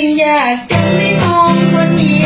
เป็นญาติกันไม่มองคนนี้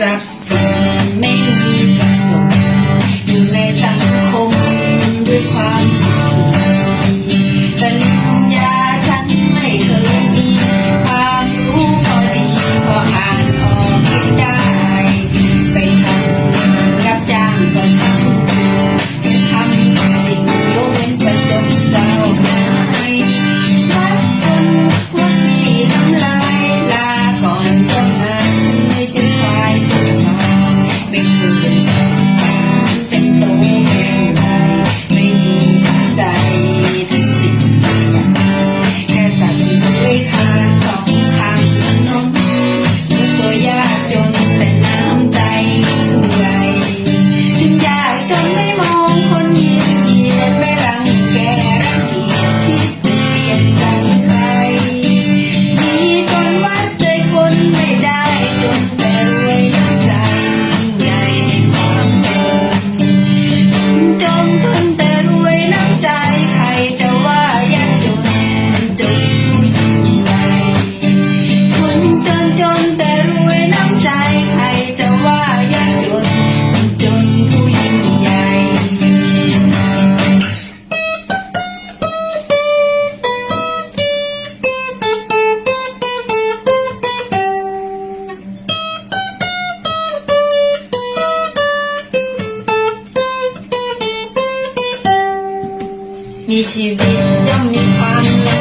accept มีชีวิตย่อมมีความ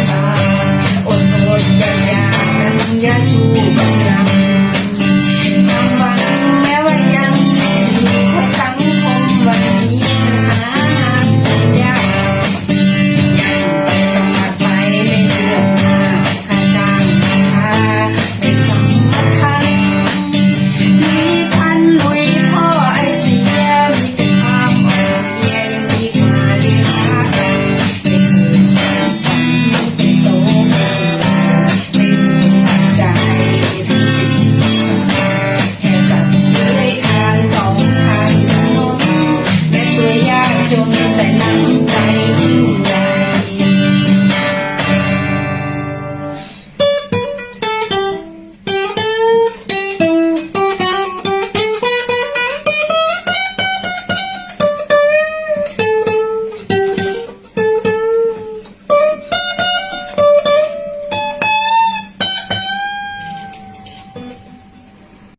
就能在那